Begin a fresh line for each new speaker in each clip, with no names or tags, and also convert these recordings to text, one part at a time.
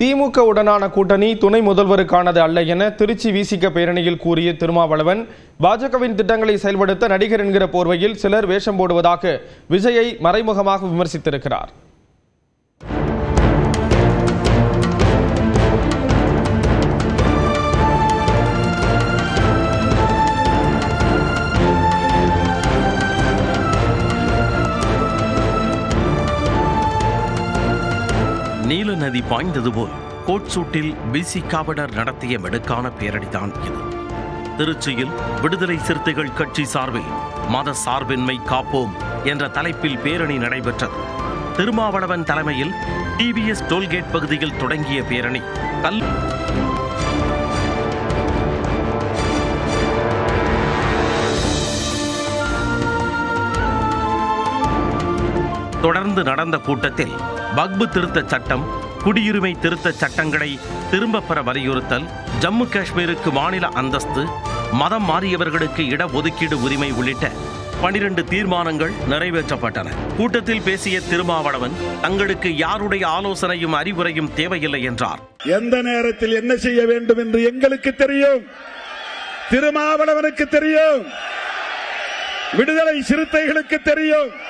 திமுக உடனான கூட்டணி துணை முதல்வருக்கானது அல்ல என திருச்சி விசிக பேரணியில் கூறிய திருமாவளவன் பாஜகவின் திட்டங்களை செயல்படுத்த நடிகர் என்கிற போர்வையில் சிலர் வேஷம் போடுவதாக விஜயை மறைமுகமாக விமர்சித்திருக்கிறார்.
நீல நதி பாய்ந்தது போல் கோட்சூட்டில் பிசி காவலர் நடத்திய மெடுக்கான பேரணிதான் இது. திருச்சியில் விடுதலை சிறுத்தைகள் கட்சி சார்பில் மத சார்பின்மை காப்போம் என்ற தலைப்பில் பேரணி நடைபெற்றது. திருமாவளவன் தலைமையில் டிவிஎஸ் டோல்கேட் பகுதியில் தொடங்கிய பேரணி. கல் தொடர்ந்து நடந்த கூட்டத்தில் பக்பு திருத்தச் சட்டம் குடியுரிமை திருத்தச் சட்டங்களை திரும்பப் பெற வலியுறுத்தல் ஜம்மு காஷ்மீருக்கு மாநில அந்தஸ்து மதம் மாறியவர்களுக்கு இடஒதுக்கீடு உரிமை உள்ளிட்ட பனிரெண்டு தீர்மானங்கள் நிறைவேற்றப்பட்டன. கூட்டத்தில் பேசிய திருமாவளவன் தங்களுக்கு யாருடைய ஆலோசனையும் அறிவுரையும் தேவையில்லை என்றார்.
எந்த நேரத்தில் என்ன செய்ய வேண்டும் என்று எங்களுக்கு தெரியும். திருமாவளவனுக்கு தெரியும். விடுதலை சிறுத்தைகளுக்கு தெரியும்.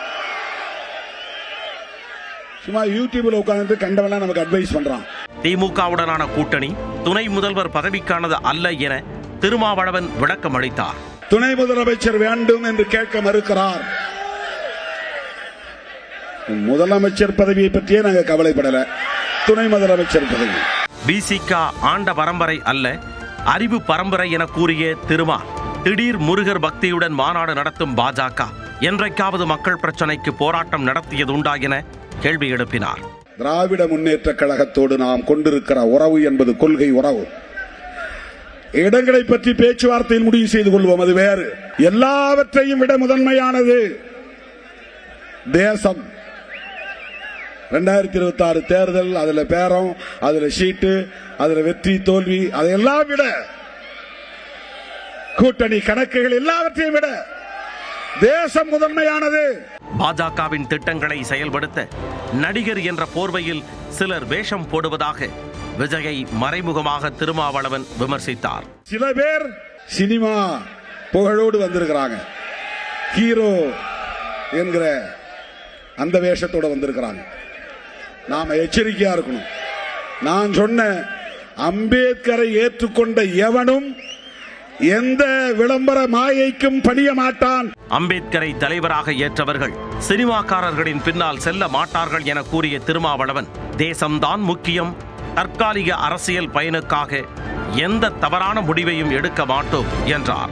சும்மா யூடியூப்ல உட்கார்ந்து கண்டவெல்லாம் நமக்கு அட்வைஸ் பண்றான்.
திமுகவுடனான கூட்டணி துணை முதல்வர் பதவிக்கானது அல்ல என திருமாவளவன் விளக்கம் அளித்தார்.
துணை முதலமைச்சர் வேண்டும் என்று கேட்க மறுக்கிறார். முதலமைச்சர் பதவியை பற்றியே நாங்க கவலைப்படல. துணை முதலமைச்சர் பதவி.
பிசிக ஆண்ட பரம்பரை அல்ல அறிவு பரம்பரை என கூறிய திருமா திடீர் முருகர் பக்தியுடன் மாநாடு நடத்தும் பாஜக. என்றைக்காவது மக்கள் பிரச்சனைக்கு போராட்டம் நடத்தியதுண்டா என கேள்வி எழுப்பினார்.
திராவிட முன்னேற்ற கழகத்தோடு நாம் கொண்டிருக்கிற உறவு என்பது கொள்கை உறவு. இடங்களை பற்றி பேச்சுவார்த்தையில் முடிவு செய்து கொள்வோம் அது வேறு. எல்லாவற்றையும் விட முதன்மையானது தேசம். ரெண்டாயிரத்தி இருபத்தி ஆறு தேர்தல் அதுல பேரம் அதுல சீட்டு அதுல வெற்றி தோல்வி அதையெல்லாம் விட கூட்டணி கணக்குகள் எல்லாவற்றையும் விட தேசம் முதன்மையானது.
பாஜகவின் திட்டங்களை செயல்படுத்த நடிகர் என்ற போர்வையில் சிலர் வேஷம் போடுவதாக விஜயை மறைமுகமாக திருமாவளவன் விமர்சித்தார்.
சில பேர் சினிமா புகழோடு வந்திருக்கிறாங்க. ஹீரோ என்கிற அந்த வேஷத்தோட வந்திருக்கிறாங்க. நாம எச்சரிக்கையா இருக்கணும். நான் சொன்ன அம்பேத்கரை ஏற்றுக்கொண்ட எவனும் எந்த விளம்பர மாயைக்கும் பணிய மாட்டான்.
அம்பேத்கரை தலைவராக ஏற்றவர்கள் சினிமாக்காரர்களின் பின்னால் செல்ல மாட்டார்கள் என கூறிய திருமாவளவன் தேசம்தான் முக்கியம். தற்காலிக அரசியல் பயனுக்காக எந்த தவறான முடிவையும் எடுக்க மாட்டோம் என்றார்.